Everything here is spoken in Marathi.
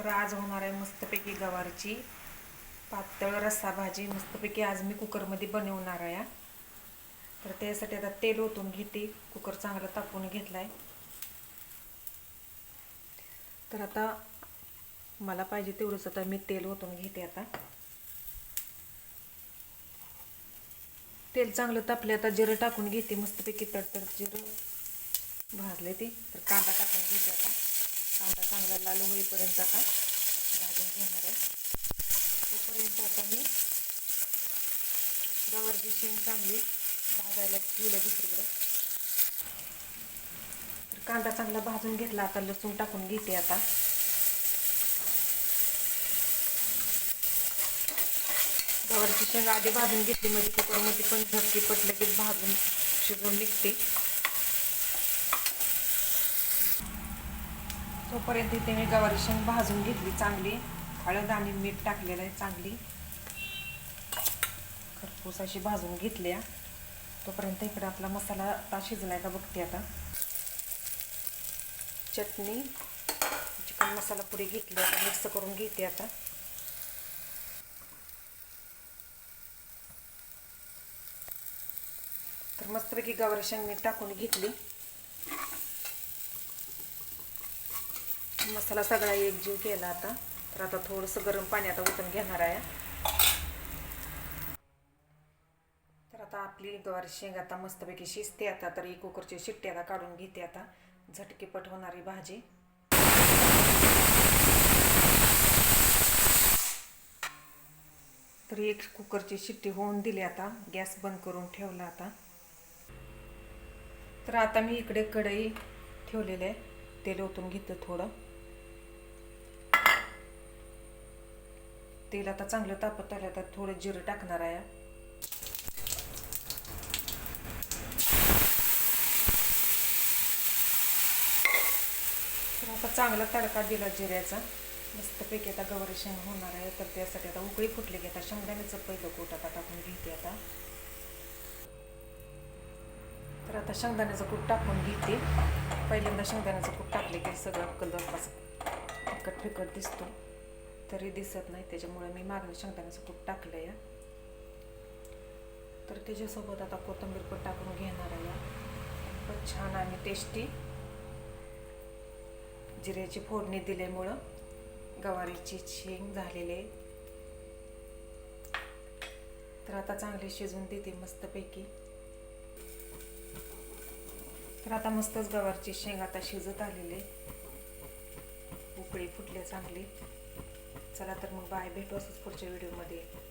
तर आज होणार आहे मस्तपैकी गवारची. पातळ रस्सा भाजी मस्तपैकी आज मी कुकरमध्ये बनवणार आहे. तर त्यासाठी आता तेल ओतून घेते. कुकर चांगला तापवून आहे तर आता मला पाहिजे तेवढंच आता मी तेल ओतून घेते आता. तेल चांगलं तापले आता जिरं टाकून घेते. मस्तपैकी तडतड जिरं भाजले ते. तर कांदा टाकून घेते आता. कांदा चांगला लाल होईपर्यंत आता भाजून घेणार आहे. तोपर्यंत आता मी गवारची शेंग चांगली भाजायला ठेवलं दुसरीकडे. तर कांदा चांगला भाजून घेतला आता लसूण टाकून घेते आता. गवारची शेंग आधी भाजून घेतली म्हणजे कुकरमध्ये पण झटकी पटलं की भाजून शिजून निघते. तोपर्यंत इथे मी गवारी शेंग भाजून घेतली चांगली. हळद आणि मीठ टाकलेलं आहे चांगली. खरपूस अशी भाजून घेतल्या. तोपर्यंत इकडे आपला मसाला आता शिजलाय का बघते आता. चटणी चिकन मसाला पुरी घेतली आता मिक्स करून घेते आता. तर मस्तपैकी गवारी शेंग मी टाकून घेतली. मसाला सगळा एकजीव केला आता. तर आता थोडंसं गरम पाणी आता उतरून घेणार आहे. तर आता आपली गवारी शेंग आता मस्तपैकी शिजते आता तर एक कुकरची शिट्टी आता काढून घेते आता. झटकीपट होणारी भाजी. तर एक कुकरची शिट्टी होऊन दिली आता. गॅस बंद करून ठेवला आता. तर आता मी इकडे कढई ठेवलेले आहे. तेल ओतून घेतं थोडं. तेल आता चांगलं तापत आलं आता थोडं जिरं टाकणार आहे. तर आता चांगला तडका दिला जिऱ्याचा. मस्तपैकी आता गवारी शेंग होणार आहे तर त्यासाठी आता उकळी फुटली की आता शेंगदाण्याचं पहिलं कोट आता टाकून घेते आता. तर आता शेंगदाण्याचं कूट टाकून घेते. पहिल्यांदा शेंगदाण्याचं कूट टाकले की सगळं कलर असं फिकट फिकट दिसतो. तरी दिसत नाही. त्याच्यामुळे मी मागणी शेंगदाण्याचं कूट टाकलं या तर त्याच्यासोबत आता कोथिंबीर पण टाकून घेणार आहे. खूपच छान आणि टेस्टी जिऱ्याची फोडणी दिल्यामुळं गवारीची शेंग झालेले तर आता चांगले शिजवून देते मस्तपैकी. तर आता मस्तच गवारची शेंग आता शिजत आलेले उकळी फुटले चांगली. चला तर मग बाय. भेटू असंच पुढच्या व्हिडिओमध्ये.